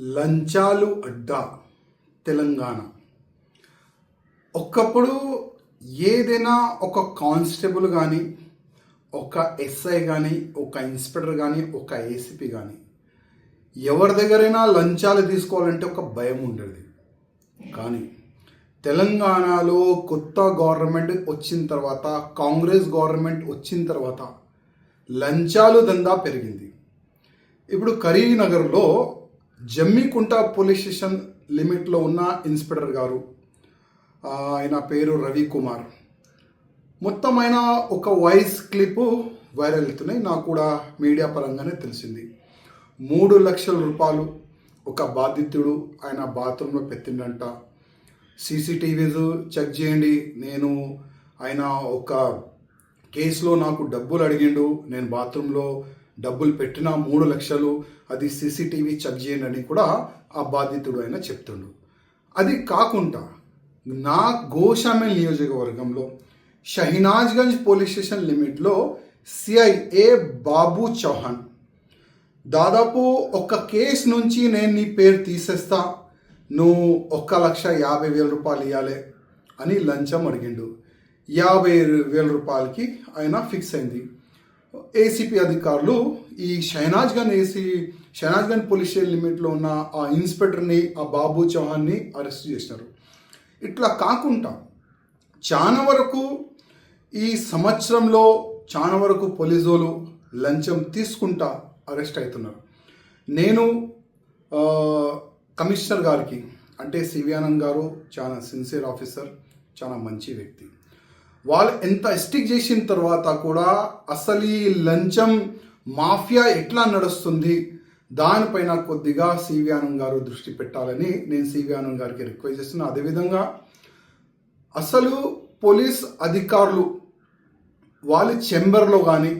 లంచాలు అడ్డా తెలంగాణ. ఒకప్పుడు ఏదైనా ఒక కానిస్టేబుల్ కానీ ఒక ఎస్ఐ కానీ ఒక ఇన్స్పెక్టర్ కానీ ఒక ఏసీపీ కానీ ఎవరి దగ్గరైనా లంచాలు తీసుకోవాలంటే ఒక భయం ఉండేది. కానీ తెలంగాణలో కొత్త గవర్నమెంట్ వచ్చిన తర్వాత కాంగ్రెస్ గవర్నమెంట్ వచ్చిన తర్వాత లంచాలు దందా పెరిగింది. ఇప్పుడు కరీంనగర్లో జమ్మికుంట పోలీస్ స్టేషన్ లిమిట్లో ఉన్న ఇన్స్పెక్టర్ గారు ఆయన పేరు రవి కుమార్. మొత్తం ఆయన ఒక వాయిస్ క్లిప్ వైరల్ అవుతున్నాయి. నాకు కూడా మీడియా పరంగానే తెలిసింది. మూడు లక్షల రూపాయలు ఒక బాధితుడు ఆయన బాత్రూంలో పెట్టిండంట. సీసీటీవీస్ చెక్ చేయండి. నేను ఆయన ఒక కేసులో నాకు డబ్బులు అడిగిండు. నేను బాత్రూంలో డబ్బులు పెట్టిన మూడు లక్షలు అది సీసీటీవీ చెక్ చేయండి అని కూడా ఆ బాధితుడు ఆయన చెప్తుండు. అది కాకుండా నా గోషామిల్ నియోజకవర్గంలో షహినాజ్గంజ్ పోలీస్ స్టేషన్ లిమిట్లో సిఐఏ బాబు చౌహాన్. దాదాపు ఒక కేసు నుంచి నేను నీ పేరు తీసేస్తా నువ్వు ఒక్క లక్ష యాభై వేల రూపాయలు ఇవ్వాలి అని లంచం అడిగిండు. యాభై వేల రూపాయలకి ఆయన ఫిక్స్ అయింది. ఏసీపీ అధికారులు ఈ Shahinayathgunj AC Shahnaz police station లిమిట్లో ఉన్న ఆ ఇన్స్పెక్టర్ని ఆ బాబు చౌహాన్ని అరెస్ట్ చేశారు. ఇట్లా కాకుండా చాలా వరకు ఈ సంవత్సరంలో చాలా వరకు పోలీసులు లంచం తీసుకుంటా అరెస్ట్ అవుతున్నారు నేను కమిషనర్ గారికి అంటే సివి ఆనంద్ గారు చాలా సిన్సియర్ ఆఫీసర్ చాలా మంచి వ్యక్తి. వాళ్ళు ఎంత ఎస్టిక్ చేసిన తర్వాత కూడా అసలు ఈ లంచం మాఫియా ఎట్లా నడుస్తుంది? దానిపైన కొద్దిగా సివి ఆనంద్ గారు దృష్టి పెట్టాలని నేను సివి ఆనంద్ గారికి రిక్వెస్ట్ చేస్తున్నాను అదేవిధంగా అసలు పోలీస్ అధికారులు వాళ్ళ చెంబర్లో కానీ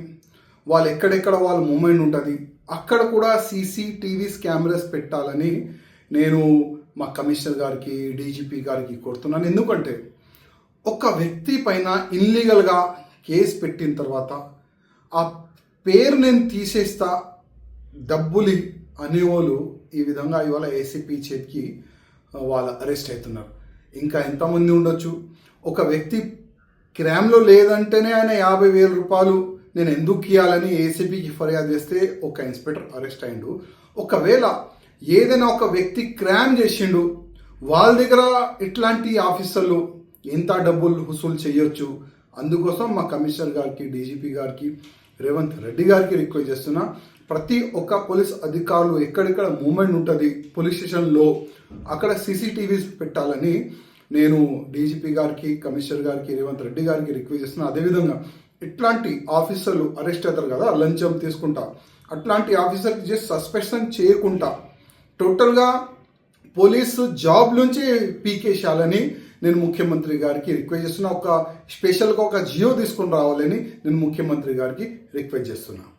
వాళ్ళు ఎక్కడెక్కడ వాళ్ళ మూమెంట్ ఉంటుంది అక్కడ కూడా సీసీటీవీస్ కెమెరాస్ పెట్టాలని నేను మా కమిషనర్ గారికి డీజీపీ గారికి కోరుతున్నాను. ఎందుకంటే ఒక వ్యక్తి పైన ఇల్లీగల్గా కేసు పెట్టిన తర్వాత ఆ పేరు నేను తీసేస్తా డబ్బులు అనేవాళ్ళు ఈ విధంగా ఇవాళ ఏసీపీ చేతికి వాళ్ళు అరెస్ట్ అవుతున్నారు. ఇంకా ఎంతమంది ఉండొచ్చు? ఒక వ్యక్తి క్రైమ్లో లేదంటేనే ఆయన యాభై వేల రూపాయలు నేను ఎందుకు ఇవ్వాలని ఏసీబీకి ఫిర్యాదు చేస్తే ఒక ఇన్స్పెక్టర్ అరెస్ట్ అయ్యిండు. ఒకవేళ ఏదైనా ఒక వ్యక్తి క్రైమ్ చేసిండు వాళ్ళ దగ్గర ఇట్లాంటి ఆఫీసర్లు ఎంత డబ్బులు వసూలు చేయొచ్చు. అందుకోసం మా కమిషనర్ గారికి డీజీపీ గారికి రేవంత్ రెడ్డి గారికి రిక్వెస్ట్ చేస్తున్నా ప్రతి ఒక్క పోలీస్ అధికారులు ఎక్కడెక్కడ మూమెంట్ ఉంటుంది పోలీస్ స్టేషన్లో అక్కడ సీసీటీవీస్ పెట్టాలని నేను డీజీపీ గారికి కమిషనర్ గారికి రేవంత్ రెడ్డి గారికి రిక్వెస్ట్ చేస్తున్నా. అదేవిధంగా ఇట్లాంటి ఆఫీసర్లు అరెస్ట్ అవుతారు కదా లంచం తీసుకుంటా. అట్లాంటి ఆఫీసర్కి జస్ట్ సస్పెన్షన్ చేయకుండా టోటల్గా పోలీసు జాబ్ నుంచి పీకేసేయాలని నేను ముఖ్యమంత్రి గారికి రిక్వెస్ట్ చేస్తున్నా. ఒక స్పెషల్గా ఒక జియో తీసుకుని రావాలని నేను ముఖ్యమంత్రి గారికి రిక్వెస్ట్ చేస్తున్నాను